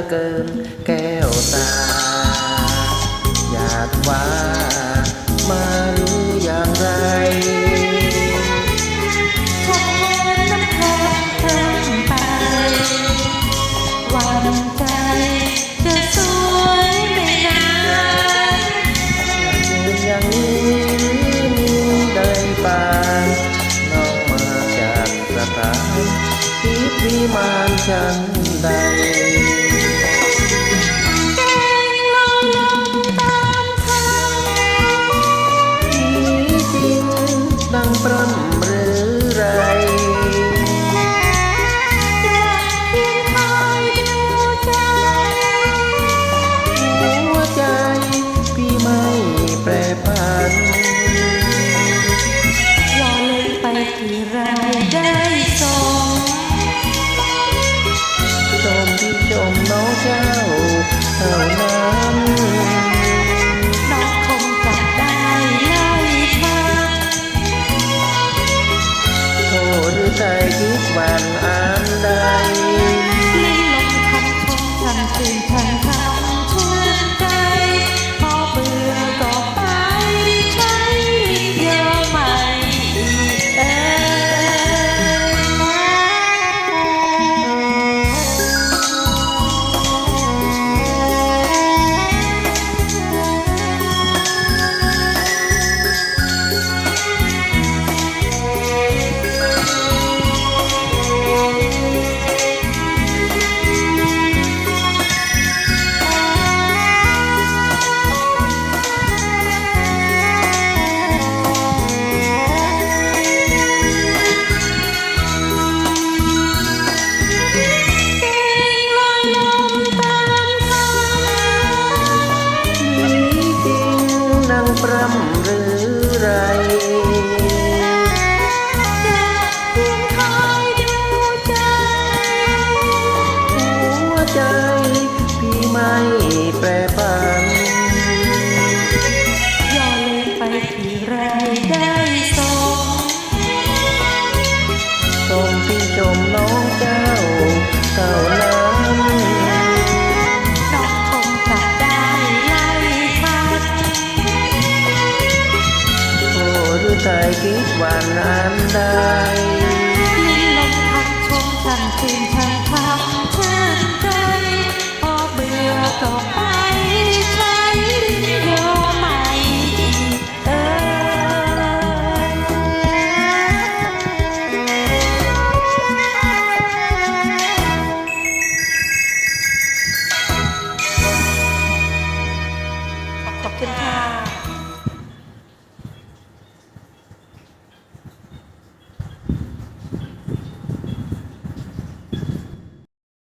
ลือเกินแก้วตา อยากว่ามาหรืออย่างไรขอน้ำทางเพิ่มไปวันใจจะสวยไม่นานอย่างนี้มีไงดังพร่ำหรือไรจะเพียงคอยดูใจหัวใจพี่ไม่แปรผันย่อเลยไปที่ไรได้สมชมที่ชมน้องเจ้าเท่า ใจคิดวันนั้นไดลมพัดชมสั่นคืนช่างภาเชิญใจพอเบื่อก็